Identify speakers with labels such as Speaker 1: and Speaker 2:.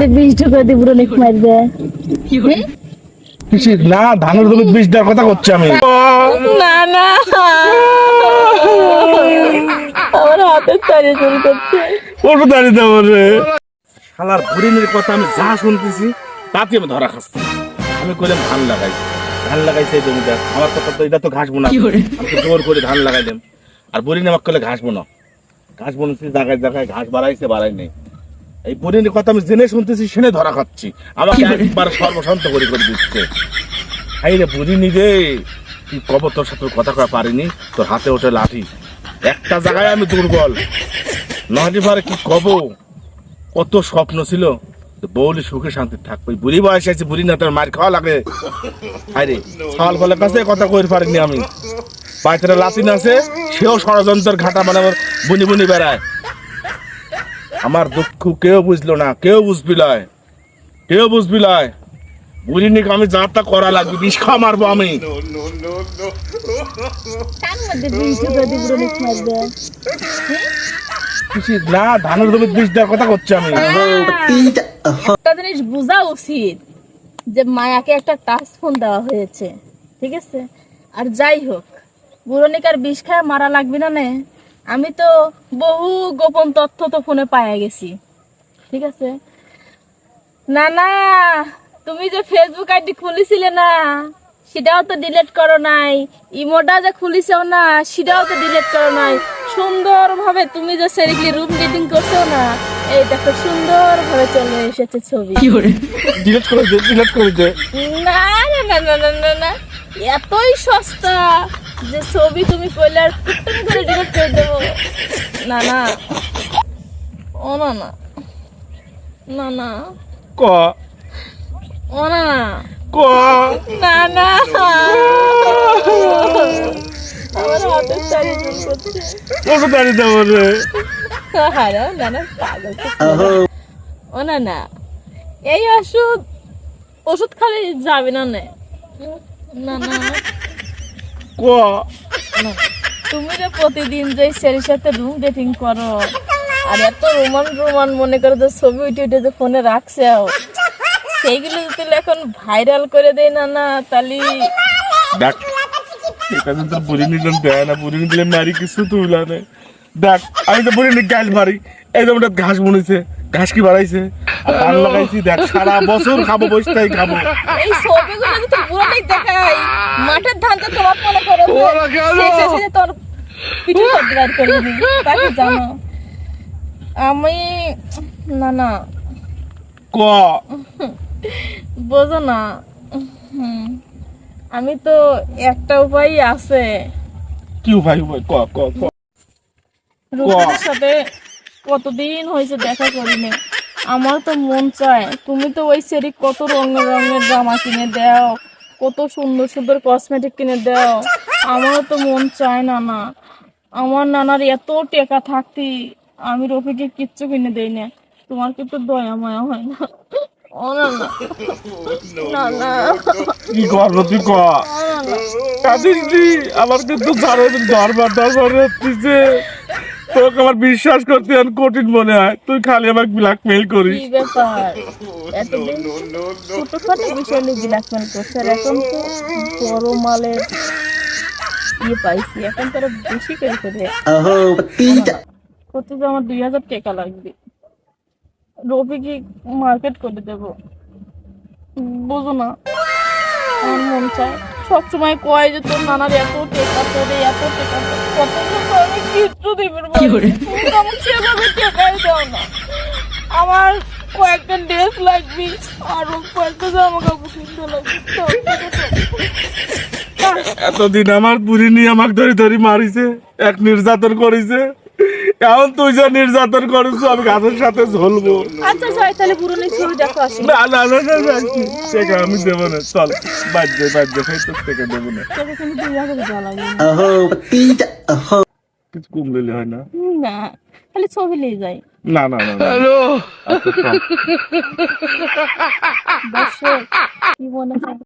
Speaker 1: ঢুকে পুরো নিক
Speaker 2: না ধানের জমি বিষ দেওয়ার কথা করছি আমি।
Speaker 1: না না। আমার হাতের তাড়িয়ে চুরি করছে।
Speaker 2: ওটা দাঁড়িয়ে দেবো রে। শালার বুড়িনের কথা আমি যা শুনতেছি তাতে আমি ধরা খাচ্ছি। আমি কইলাম ধান লাগাই। ধান লাগাইছে জমিটা আমার কথা তো এটা তো ঘাস বোনা। আমি তো জোর করে ধান লাগাইলাম আর বুড়িনে আমাকে কইলে ঘাস বোনা। ঘাস বোনাচ্ছি জায়গায় জায়গায় ঘাস বাড়াইছে বাড়াই নেই। এই বুড়িনের কথা আমি জেনে শুনতেছি শুনে ধরা খাচ্ছি। আমাকে একবার সর্বশান্ত করে করে দিচ্ছে। হাই রে বুড়িনি রে কি কব তোর সাথে কথা কয়া পারিনি তোর হাতে ওঠে লাঠি। একটা জায়গায় আমি দুর্বল। নদী পারে কি কব? কত স্বপ্ন ছিল। বৌলি সুখে শান্তি থাকবে। বুড়ি বয়সে আছে বুড়ি না তার মার খাওয়া লাগে। আরে সকাল ফলের কাছে কথা কই পারিনি আমি। বাচ্চারা লাতিন আছে সেও ষড়যন্ত্রের ঘাটা মানে বুনি বুনি বেড়ায়। আমার দুঃখ কেউ বুঝলো না কেউ বুঝবি লয় কেউ বুঝবি লয় বুড়ি আমি যা তা করা লাগবে বিষ খাওয়া মারবো। আমি না ধানের জমি বিষ দেওয়ার কথা করছি আমি।
Speaker 1: একটা জিনিস বোঝা উচিত যে মায়াকে একটা টাচ ফোন দেওয়া হয়েছে ঠিক আছে? আর যাই হোক বুড়নিকার বিষ খায় মারা লাগবে না নে। আমি তো বহু গোপন তথ্য তো ফোনে পাইয়া গেছি। ঠিক আছে? না না তুমি যে ফেসবুক আইডি খুলেছিলে না সেটাও তো ডিলিট করো নাই। ইমোটা যে খুলিছেও না সেটাও তো ডিলেট করো নাই। সুন্দরভাবে তুমি যে সেরিকলি রুম ডেটিং করছ না এই দেখো সুন্দরভাবে চলে এসেছে ছবি।
Speaker 2: ডিলেট করে দে ডিলেট করে দে।
Speaker 1: না না না না না না না এতই সস্তা। যে ছবি তুমি কইলে আর করে ডিলিট করে দেবো। না না। ও না না। না না।
Speaker 2: ক?
Speaker 1: ও না না।
Speaker 2: ক?
Speaker 1: না না। আমার হাতের তালি করছে।
Speaker 2: ওটা দাঁড়িয়ে দেবো রে।
Speaker 1: আরে না না পাগল ও না না। এই ওষুধ ওষুধ খালি যাবে না নে। না না।
Speaker 2: ক?
Speaker 1: না। তুমি যে প্রতিদিন যে ছেলের সাথে রুম ডেটিং করো আর এত রোমান রোমান মনে করো যে ছবি উঠে উঠে যে ফোনে রাখছে সেইগুলো যদি এখন ভাইরাল করে দেয় না না তাহলে
Speaker 2: দেখ এটা তো বুড়ি নিলাম দেয় না বুড়ি নিলে মারি কিছু তুলা নেই দেখ আমি তো বুড়ি নিয়ে গাল মারি এই তো ঘাস বনেছে ঘাস কি বাড়াইছে আর ধান লাগাইছি দেখ সারা বছর খাব বসটাই খাব।
Speaker 1: এই ছবিগুলো যদি পুরোটাই দেখাই মাঠের ধান তো তোমার মনে করো
Speaker 2: ওরা গেল।
Speaker 1: শেষে তোর পিঠে কদ্রার করে দিবি তাকে জানো? আমি না না।
Speaker 2: ক?
Speaker 1: বোঝো না। আমি তো একটা উপায় আছে।
Speaker 2: কি ভাই ভাই ক ক ক।
Speaker 1: রূপের সাথে কতদিন হয়েছে দেখা করিনি। আমার তো মন চায় তুমি তো ওই সেরি কত রঙের রঙের জামা কিনে দাও কত সুন্দর সুন্দর কসমেটিক কিনে দাও আমারও তো মন চায় না না আমার নানার এত টেকা থাকতি আমি রফিকে কিচ্ছু কিনে দেই না। তোমার কিন্তু দয়া মায়া হয় না? ও না
Speaker 2: কি তুই কাঁদিস আমার কিন্তু ঝড়ে দরবার দরবার হচ্ছে তোকে আমার বিশ্বাস করতে আর কঠিন মনে হয়। তুই খালি আমাকে ব্ল্যাকমেইল করিস।
Speaker 1: কি ব্যাপার? এতদিন ছোটখাটো বিষয় নিয়ে ব্ল্যাকমেল করছে আর এখন তো বড় মালের ইয়ে পাইছি এখন তারা বেশি করে করে করতে আমার দুই হাজার টাকা লাগবে। রবি কি মার্কেট করে দেব? বুঝো না আমার মন চায়। সবসময় কয় যে তোর নানার এত টেকা তোরে এত টেকা কত আমি কিচ্ছু দিবেন আমাকে সেভাবে টেকাই দাও না। আমার কয়েকটা ড্রেস লাগবে আর কয়েকটা জামা কাপড় কিনতে লাগবে।
Speaker 2: এতদিন আমার বুড়ি নিয়ে আমাকে ধরে ধরে মারিছে এক নির্যাতন করেছে। এখন তুই যা নির্যাতন করিস আমি গাছের সাথে ঝলবো।
Speaker 1: আচ্ছা যাই তাহলে পুরনো ছবি দেখো আসি।
Speaker 2: না না না না না, টাকা আমি দেবো না। চল বাজ্য বাজ্য খাই তোর টাকা দেবো না। কিছু কম দিলে হয় না।
Speaker 1: না খালি ছবি নিয়ে যাই।
Speaker 2: না না না। আচ্ছা,
Speaker 1: দর্শক কি মনে হয়?